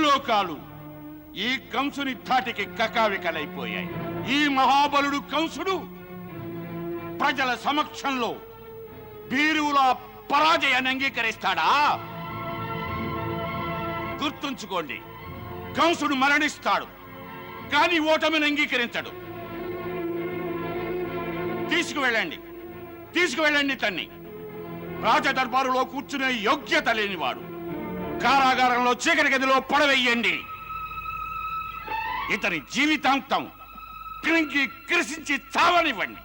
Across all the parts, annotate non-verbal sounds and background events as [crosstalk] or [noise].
ముల్లోకాలు ఈ కంసుని ధాటికి కకావికలైపోయాయి. ఈ మహాబలుడు కంసుడు ప్రజల సమక్షంలో బీరువుల పరాజయాన్ని అంగీకరిస్తాడా? గుర్తుంచుకోండి కంసుడు మరణిస్తాడు కానీ ఓటమిని అంగీకరించడు. తీసుకువెళ్ళండి తీసుకువెళ్ళండి తన్ని. రాజదర్బారులో కూర్చునే యోగ్యత లేనివాడు. కారాగారంలో చీకటి గదిలో పడవేయండి. ఇతని జీవితాంతం క్రింగి క్రిసించి చావనివ్వండి.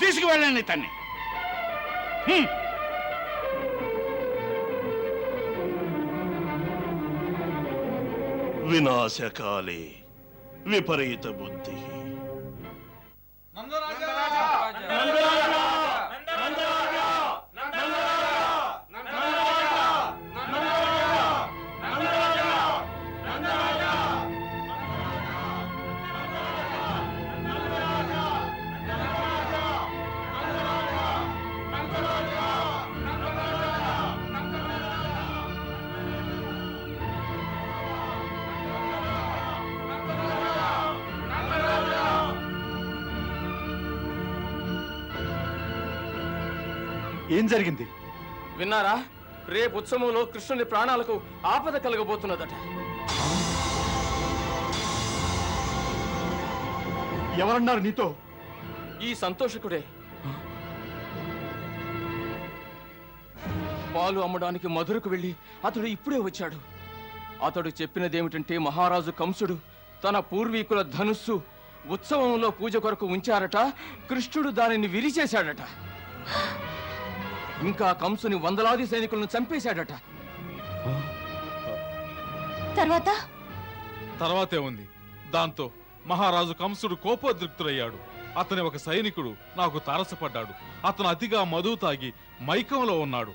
తీసుకువెళ్ళండి ఇతన్ని వినాశకాలి వినాశకాలే విపరీత బుద్ధి. ఏం జరిగింది? విన్నారా? రేపు ఉత్సవంలో కృష్ణుని ప్రాణాలకు ఆపద కలగబోతున్నదట. ఎవరన్నారు నీతో? ఈ సంతోషకుడే. పాలు అమ్మడానికి మధురకు వెళ్ళి అతడు ఇప్పుడే వచ్చాడు. అతడు చెప్పినదేమిటంటే మహారాజు కంసుడు తన పూర్వీకుల ధనుస్సు ఉత్సవంలో పూజ కొరకు ఉంచారట కృష్ణుడు దానిని విరిచేశాడట. ఇంకా కంసుని వందలాది సైనికులను చంపేశాడట. తర్వాత? తర్వాతే ఉంది. దాంతో మహారాజు కంసుడు కోపోద్రిక్తుడయ్యాడు. అతని ఒక సైనికుడు నాకు తారసపడ్డాడు. అతను అతిగా మధువు తాగి మైకంలో ఉన్నాడు.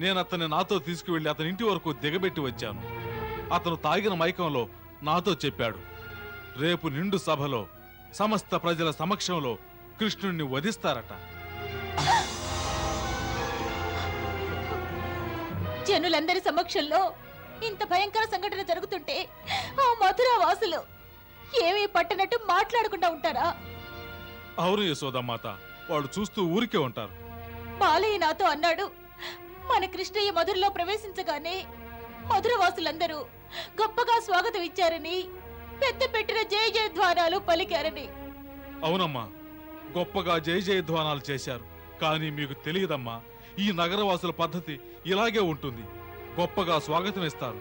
నేను అతన్ని నాతో తీసుకువెళ్ళి అతని ఇంటి వరకు దిగబెట్టి వచ్చాను. అతను తాగిన మైకంలో నాతో చెప్పాడు. రేపు నిండు సభలో సమస్త ప్రజల సమక్షంలో కృష్ణుణ్ణి వధిస్తారట. జనులందరి సమక్షంలో ఇంత భయంకర సంఘటన జరుగుతుంటే ఆ మధుర వాసులు ఏమీ పట్టనట్టు మాట్లాడకుండా ఉంటారా? అవును యశోదమాత వాళ్ళు చూస్తూ ఊరికే ఉంటారు. బాలయ్య నాతో అన్నాడు మన కృష్ణయ్య మధురలో ప్రవేశించగానే మధుర వాసులందరూ గొప్పగా స్వాగతం ఇచ్చారని పెద్ద పెట్టిన జయ జయధ్వానాలు పలికారని. అవునమ్మా గొప్పగా జయ జయధ్వానాలు చేశారు. కానీ మీకు తెలియదమ్మా ఈ నగరవాసుల పద్ధతి ఇలాగే ఉంటుంది. గొప్పగా స్వాగతం ఇస్తారు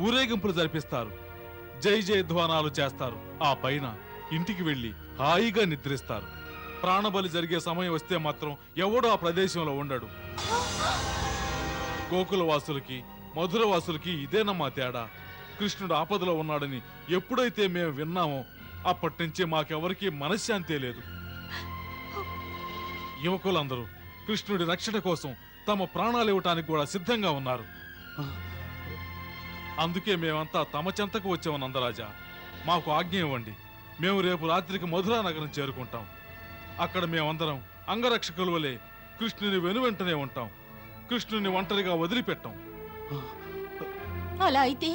ఊరేగింపులు జరిపిస్తారు. జై జయధ్వానాలు చేస్తారు. ఆ పైన ఇంటికి వెళ్ళి హాయిగా నిద్రిస్తారు. ప్రాణబలి జరిగే సమయం వస్తే మాత్రం ఎవడో ఆ ప్రదేశంలో ఉండడు. గోకుల వాసులకి మధుర వాసులకి ఇదేనమ్మా తేడా. కృష్ణుడు ఆపదలో ఉన్నాడని ఎప్పుడైతే మేము విన్నామో అప్పటి నుంచి మాకెవరికీ మనశ్శాంతి లేదు. యువకులందరూ కృష్ణుడి రక్షణ కోసం తమ ప్రాణాలు ఇవ్వటానికి కూడా సిద్ధంగా ఉన్నారు. అందుకే మేమంతా తమ చెంతకు వచ్చాము నందరాజా. మాకు ఆజ్ఞ ఇవ్వండి. మేము రేపు రాత్రికి మధురా నగరం చేరుకుంటాం. అక్కడ మేమందరం అంగరక్షకుల వలె కృష్ణుని వెనువెంటనే ఉంటాం. కృష్ణుని ఒంటరిగా వదిలిపెట్టాం. అలా అయితే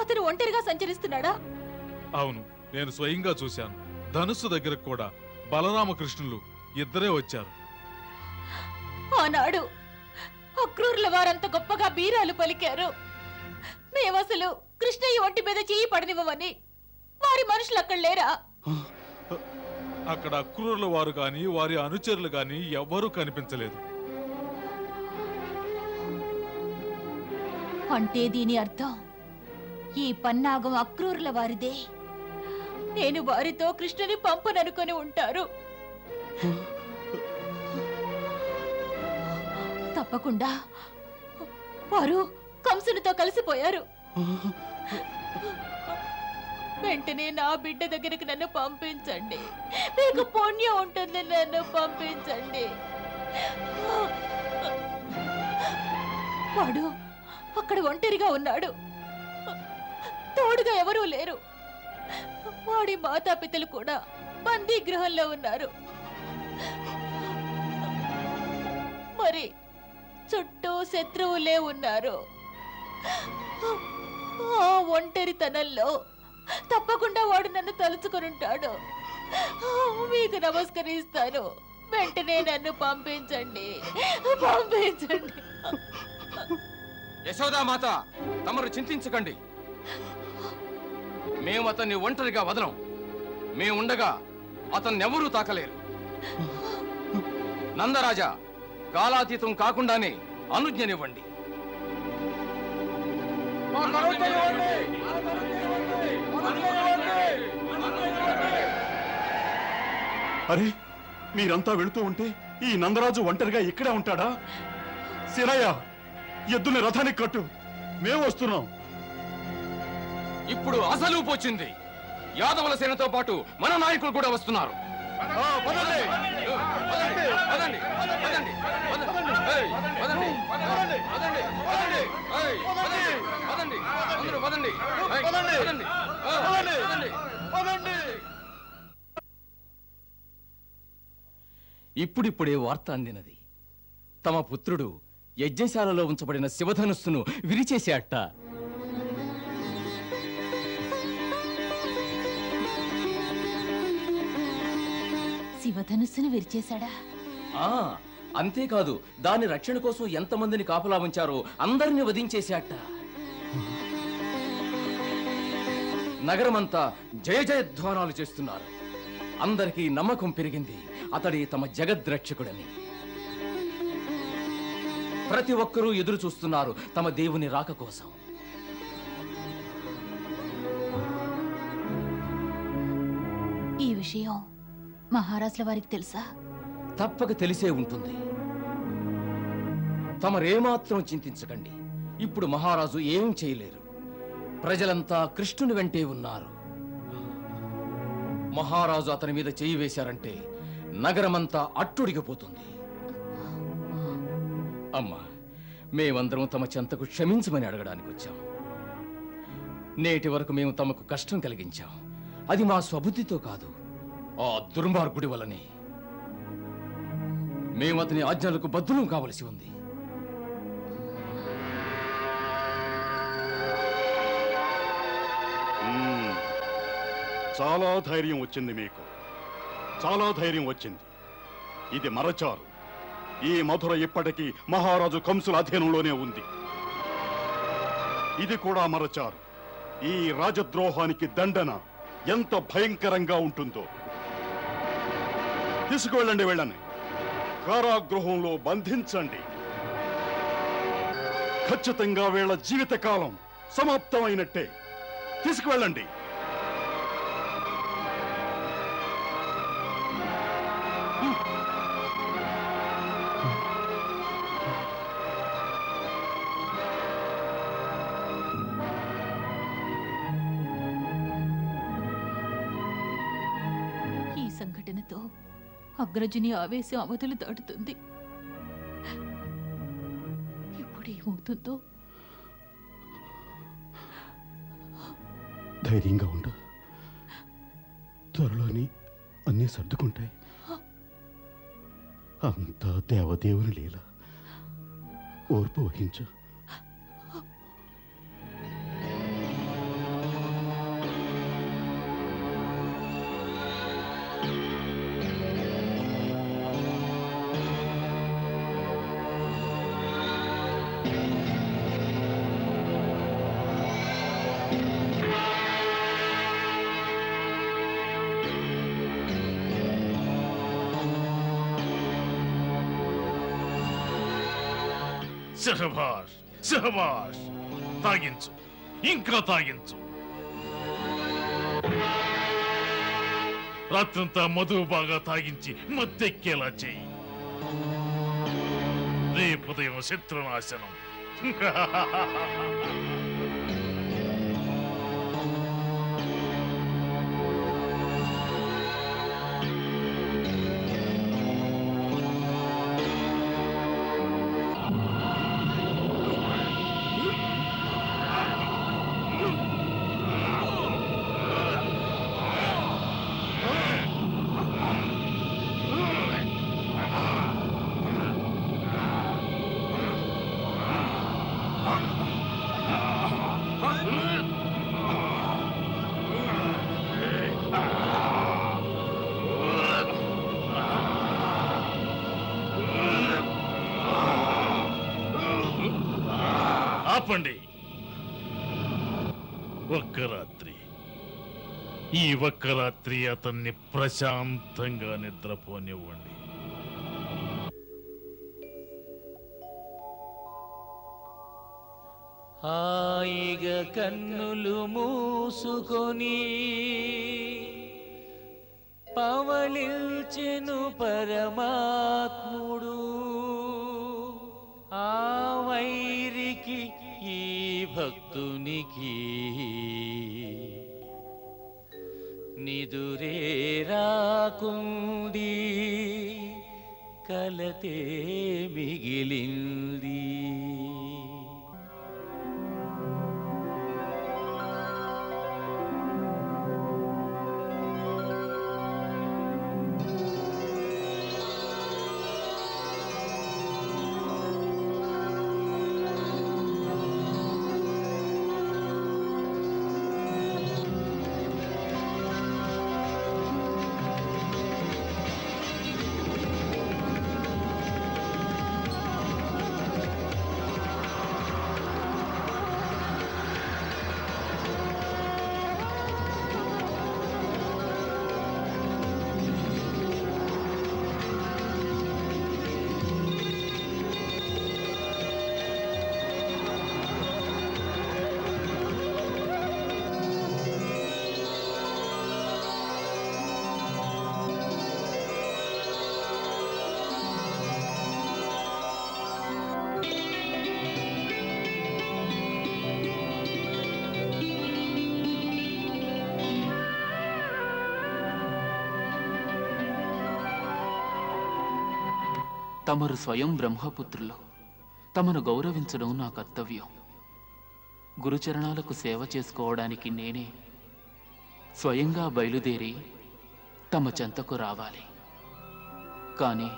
అతను ఒంటరిగా సంచరిస్తున్నాడా? అవును నేను స్వయంగా చూశాను. ధనుస్సు దగ్గరకు కూడా బలరామకృష్ణులు ఇద్దరే వచ్చారు. ఆనాడు. అక్రూరుల వారంత గొప్పగా బీరాలు పలికారు. మేమసలు కృష్ణయ్య ఒంటి మీద చేయి పడనివ్వమని. వారి మనుషులు అక్కడ లేరా? అక్కడ అక్రూరుల వారు గాని వారి అనుచరులు గాని ఎవ్వరూ కనిపించలేదు. అంటే దీని అర్థం? ఈ పన్నాగం అక్రూరుల వారిదే. నేను వారితో కృష్ణుని పంపననుకొని ఉంటారు. తప్పకుండా. వారు కంసునితో కలిసిపోయారు. వెంటనే నా బిడ్డ దగ్గరికి నన్ను పంపించండి. మీకు పుణ్యం ఉంటుంది నన్ను పంపించండి. వాడు అక్కడ ఒంటరిగా ఉన్నాడు. తోడుగా ఎవరూ లేరు. వాడి మాతాపితలు కూడా బందీ గృహంలో ఉన్నారు. మరి శత్రువులే ఉన్నారు. ఆ ఒంటరితనంలో తప్పకుండా వాడు నన్ను తలుచుకునుంటాడు. మీకు నమస్కరిస్తాను. వెంటనే నన్ను పంపించండి. పంపించండి. యశోదామాత తమరు చింతించకండి. మేము అతన్ని ఒంటరిగా వదలం. మేముండగా అతన్ని ఎవరూ తాకలేరు. నందరాజా కాలాతీతం కాకుండానే అనుజ్ఞనివ్వండి. అరే మీరంతా వెళుతూ ఉంటే ఈ నందరాజు ఒంటరిగా ఇక్కడే ఉంటాడా? సిరయ్య ఎద్దుని రథానికి కట్టు. మేము వస్తున్నాం. ఇప్పుడు అసలు పోచింది యాదవుల సేనతో పాటు మన నాయకులు కూడా వస్తున్నారు. ఇప్పుడిప్పుడే వార్త అందినది తమ పుత్రుడు యజ్ఞశాలలో ఉంచబడిన శివధనుస్సును విరిచేశాట శివధనుస్సును విరిచేశాడా? ఆ అంతేకాదు దాని రక్షణ కోసం ఎంతమందిని కాపలా ఉంచారో అందరిని వధించేశాట. నగరమంతా జయ జయధ్వానాలు చేస్తున్నారు. అందరికీ నమ్మకం పెరిగింది అతడి తమ జగద్రక్షకుడని. ప్రతి ఒక్కరూ ఎదురు చూస్తున్నారు తమ దేవుని రాక కోసం. ఈ విషయం మహారాజుల వారికి తెలుసా? తప్పక తెలిసే ఉంటుంది. తమరేమాత్రం చింతించకండి. ఇప్పుడు మహారాజు ఏం చేయలేరు. ప్రజలంతా కృష్ణుని వెంటే ఉన్నారు. మహారాజు అతని మీద చేయి వేశారంటే నగరమంతా అట్టుడిగిపోతుంది. అమ్మా మేమందరం తమ చెంతకు క్షమించమని అడగడానికి వచ్చాం. నేటి వరకు మేము తమకు కష్టం కలిగించాం. అది మా స్వబుద్ధితో కాదు. ఆ దుర్మార్గుడి వలనే మేము అతని ఆజ్ఞలకు బద్దులం కావలసి ఉంది. చాలా ధైర్యం వచ్చింది మీకు. చాలా ధైర్యం వచ్చింది. ఇది మరచారు. ఈ మధుర ఇప్పటికీ మహారాజు కంసుల అధీనంలోనే ఉంది. ఇది కూడా మరచారు. ఈ రాజద్రోహానికి దండన ఎంత భయంకరంగా ఉంటుందో. తీసుకువెళ్ళండి వెళ్ళండి కారాగృహంలో బంధించండి. ఖచ్చితంగా వీళ్ళ జీవితకాలం సమాప్తమైనట్టే. తీసుకువెళ్ళండి. అగ్రజుని ఆవేశం అవధులు దాటుతుంది. ఇప్పుడు ఏమవుతుందో ధైర్యంగా ఉండు. త్వరలోని అన్నీ సర్దుకుంటాయి. అంతా దేవదేవుని లీల. ఓర్పు వహించు. సహబాష్ సహబాష్. తాగించు ఇంకా తాగించు. రాత్రంతా మధువు బాగా తాగించి మత్తెక్కేలా చేయి. రేపు ఉదయం శత్రునాశనం. [laughs] ఈ ఒక్క రాత్రి అతన్ని ప్రశాంతంగా నిద్రపోనివ్వండి. హాయిగ కన్నులు మూసుకొని పవళిల్చెను పరమాత్ముడు. ఆ వైరికి ఈ భక్తునికి നിതുരേരാകുണ്ടി കലതേ മികിലിൻ తమరు స్వయం బ్రహ్మపుత్రులు. తమను గౌరవించడం నా కర్తవ్యం. గురుచరణాలకు సేవ చేసుకోవడానికి నేనే స్వయంగా బయలుదేరి తమ చెంతకు రావాలి. కానీ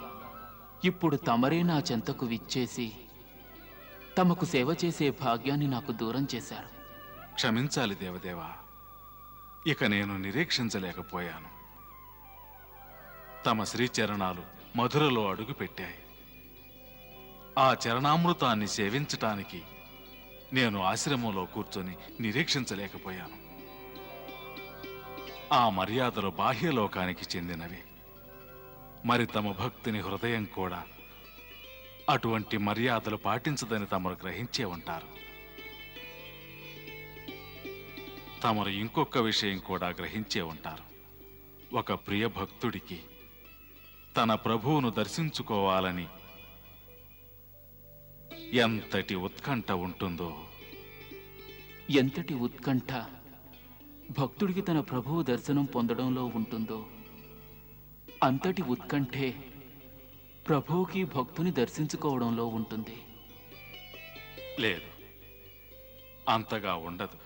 ఇప్పుడు తమరే నా చెంతకు విచ్చేసి తమకు సేవ చేసే భాగ్యాన్ని నాకు దూరం చేశారు. క్షమించాలి దేవదేవా. ఇక నేను నిరీక్షించలేకపోయాను. తమ శ్రీచరణాలు మధురలో అడుగుపెట్టాయి ఆ చరణామృతాన్ని సేవించటానికి నేను ఆశ్రమంలో కూర్చొని నిరీక్షించలేకపోయాను. ఆ మర్యాదలు బాహ్యలోకానికి చెందినవి. మరి తమ భక్తిని హృదయం కూడా అటువంటి మర్యాదలు పాటించదని తమరు గ్రహించే ఉంటారు. తమరు ఇంకొక విషయం కూడా గ్రహించే ఉంటారు. ఒక ప్రియ భక్తుడికి తన ప్రభువును దర్శించుకోవాలని ఎంతటి ఉత్కంఠ ఉంటుందో. ఎంతటి ఉత్కంఠ? భక్తుడికి తన ప్రభువు దర్శనం పొందడంలో ఉంటుందో. అంతటి ఉత్కంఠే ప్రభువుకి భక్తుని దర్శించుకోవడంలో ఉంటుంది. లేదు అంతగా ఉండదు.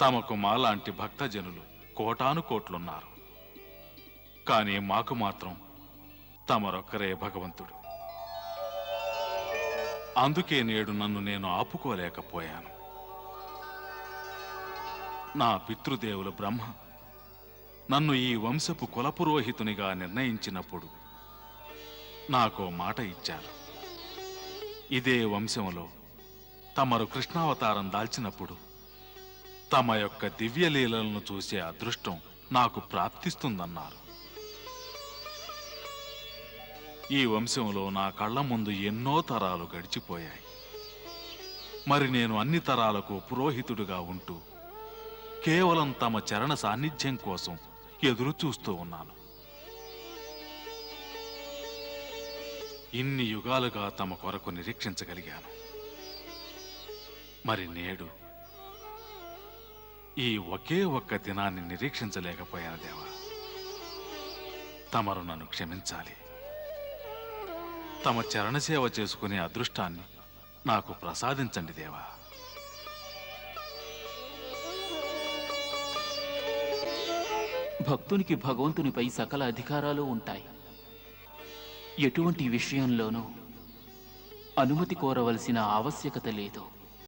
తమకు మాలాంటి భక్తజనులు కోటాను కోట్లున్నారు. కానీ మాకు మాత్రం తమరొక్కరే భగవంతుడు. అందుకే నేడు నన్ను నేను ఆపుకోలేకపోయాను. నా పితృదేవులు బ్రహ్మ నన్ను ఈ వంశపు కులపురోహితునిగా నిర్ణయించినప్పుడు నాకో మాట ఇచ్చారు. ఇదే వంశంలో తమరు కృష్ణావతారం దాల్చినప్పుడు తమ యొక్క దివ్యలీలలను చూసే అదృష్టం నాకు ప్రాప్తిస్తుందన్నారు. ఈ వంశంలో నా కళ్ళ ముందు ఎన్నో తరాలు గడిచిపోయాయి. మరి నేను అన్ని తరాలకు పురోహితుడుగా ఉంటూ కేవలం తమ చరణ సాన్నిధ్యం కోసం ఎదురు చూస్తూ ఉన్నాను. ఇన్ని యుగాలుగా తమ కొరకు నిరీక్షించగలిగాను. మరి నేడు ఈ ఒకే ఒక్క దినాన్ని నిరీక్షించలేకపోయాను దేవా. తమరు నన్ను క్షమించాలి. తమ చరణసేవ చేసుకునే అదృష్టాన్ని నాకు ప్రసాదించండి దేవా. భక్తునికి భగవంతునిపై సకల అధికారాలు ఉంటాయి. ఎటువంటి విషయంలోనూ అనుమతి కోరవలసిన ఆవశ్యకత లేదు.